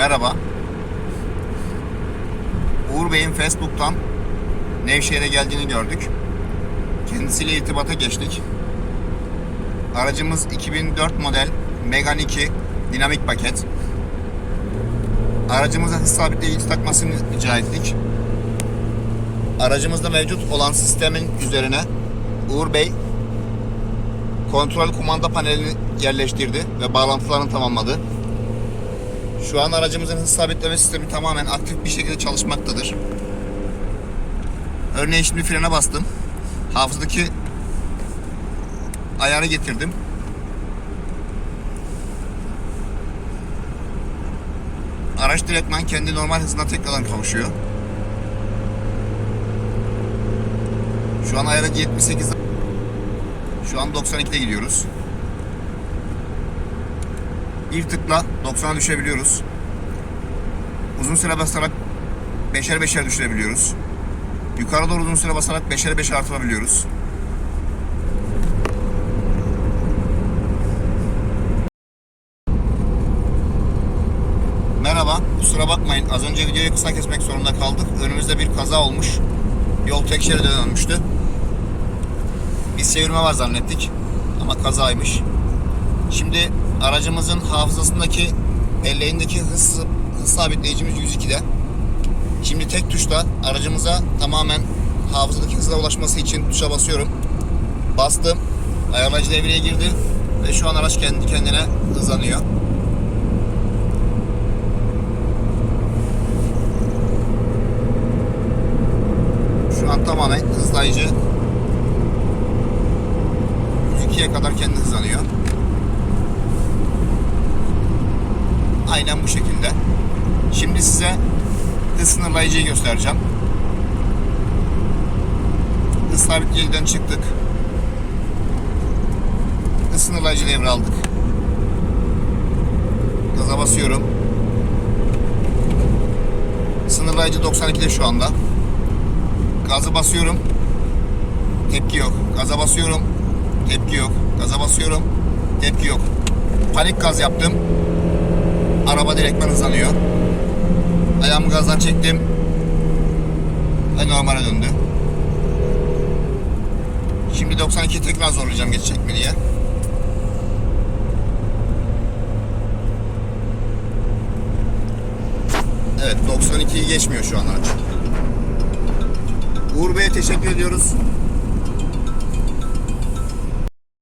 Merhaba. Uğur Bey'in Facebook'tan Nevşehir'e geldiğini gördük. Kendisiyle irtibata geçtik. Aracımız 2004 model Megane 2 dinamik paket. Aracımıza hız sabitleyici takmasını rica ettik. Aracımızda mevcut olan sistemin üzerine Uğur Bey kontrol kumanda panelini yerleştirdi ve bağlantılarını tamamladı. Şu an aracımızın hız sabitleme sistemi tamamen aktif bir şekilde çalışmaktadır. Örneğin şimdi frene bastım. Hafızdaki ayarı getirdim. Araç direktman kendi normal hızına tekrardan kavuşuyor. Şu an ayarı 78. Şu an 92'de gidiyoruz. Bir tıkla 90'a düşebiliyoruz. Uzun süre basarak beşer beşer düşürebiliyoruz. Yukarı doğru uzun süre basarak beşer beş artırabiliyoruz. Merhaba, kusura bakmayın. Az önce videoyu kısa kesmek zorunda kaldık. Önümüzde bir kaza olmuş. Yol tek şeride dönmüştü. Biz çevirme var zannettik. Ama kazaymış. Şimdi aracımızın hafızasındaki elleğindeki hız, hız sabitleyicimiz 102'de. Şimdi tek tuşla aracımıza tamamen hafızadaki hıza ulaşması için tuşa basıyorum. Bastım. Ayarlayıcı devreye girdi. Ve şu an araç kendi kendine hızlanıyor. Şu an tamamen hızlayıcı 102'ye kadar kendi hızlanıyor. Aynen bu şekilde. Şimdi size hız sınırlayıcıyı göstereceğim. Hız sabitleyiciden çıktık. Hız sınırlayıcı devre aldık. Gaza basıyorum. Sınırlayıcı 92'de şu anda. Gazı basıyorum. Tepki yok. Gaza basıyorum. Tepki yok. Gaza basıyorum. Tepki yok. Panik gaz yaptım. Araba direktmen hızlanıyor. Ayağımı gazdan çektim. Ve normale döndü. Şimdi 92 tekrar zorlayacağım geçecek mi diye. Evet 92'yi geçmiyor şu an araç. Uğur Bey'e teşekkür ediyoruz.